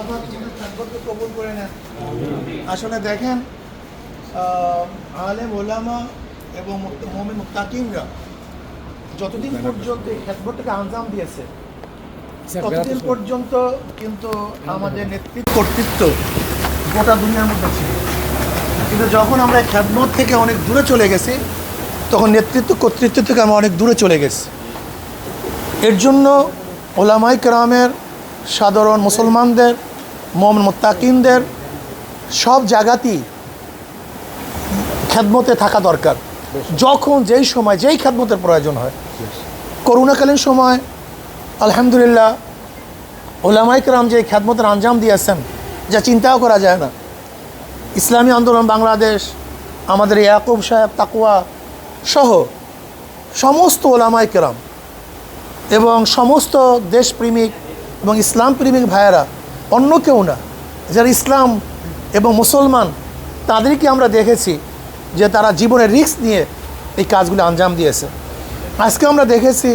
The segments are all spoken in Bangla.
আল্লাহ পাক তোমাদের কবুল করে নেন। আসলে দেখেন আলেম ওলামা এবং মোমিন মুত্তাকিমরা যতদিন পর্যন্ত এই খেদমতটাকে আঞ্জাম দিয়েছে ততদিন পর্যন্ত কিন্তু আমাদের নেতৃত্ব কর্তৃত্ব গোটা দুনিয়ার মধ্যে ছিল। কিন্তু যখন আমরা এই থেকে অনেক দূরে চলে গেছি তখন নেতৃত্ব কর্তৃত্ব থেকে আমরা অনেক দূরে চলে গেছি। এর জন্য ওলামাই কেরামের সাধারণ মুসলমানদের মোহাম্মদ মোত্তাকিনদের সব জায়গাতেই খেদমতে থাকা দরকার। যখন যেই সময় যেই খেদমতের প্রয়োজন হয়। করোনাকালীন সময় আলহামদুলিল্লাহ ওলামাই কেরাম যে খেদমতের আঞ্জাম দিয়েছেন যা চিন্তাও করা যায় না। ইসলামী আন্দোলন বাংলাদেশ আমাদের ইয়াকুব সাহেব তাকুয়া সহ সমস্ত ওলামাই কেরাম এবং সমস্ত দেশপ্রেমিক এবং ইসলাম প্রেমিক ভাইয়েরা, অন্য কেউ না, যারা ইসলাম এবং মুসলমান, তাদেরকে আমরা দেখেছি যে তারা জীবনের রিস্ক নিয়ে এই কাজগুলো আঞ্জাম দিয়েছে। আজকে আমরা দেখেছি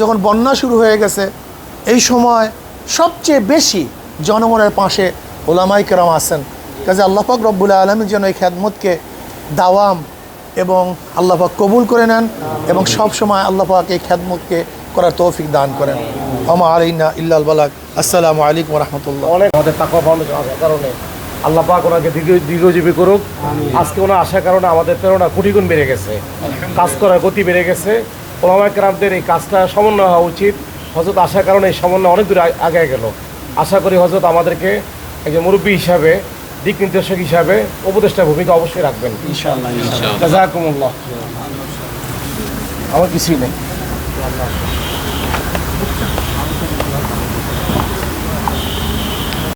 যখন বন্যা শুরু হয়ে গেছে, এই সময় সবচেয়ে বেশি জনগণের পাশে ওলামাই কেরাম আছেন। কাজে আল্লাপাক রব্বুল আলমী যেন এই খ্যাদমতকে দাওয়াম এবং আল্লাপাক কবুল করে নেন এবং সব সময় আল্লাপাক এই খ্যাদমতকে করার তৌফিক দান করেন। আমা আলাইনা ইল্লাল বালাক আসসালামু আলাইকুম রহমতুল্লাহ। অনেক আমাদের তাকওয়া ফাউন্ডেশন কারণে আল্লাহ পাক ওনাকে দীর্ঘ দীর্ঘজীবী করুক। আজকে ওনার আসার কারণে আমাদের প্রেরণা কোটি গুণ বেড়ে গেছে। কাজ করার গতি বেড়ে গেছে। ওলামায় কেরামদের এই কাজটা সমন্বয় হওয়া উচিত। হজরত আসার কারণে এই সমন্বয় অনেক দূর আগে গেল। আশা করি হজরত আমাদেরকে একজন মুরব্বী হিসাবে দিক নির্দেশক হিসাবে উপদেষ্টা ভূমিকা অবশ্যই রাখবেন। ইনশাআল্লাহ আমার কিছুই নেই।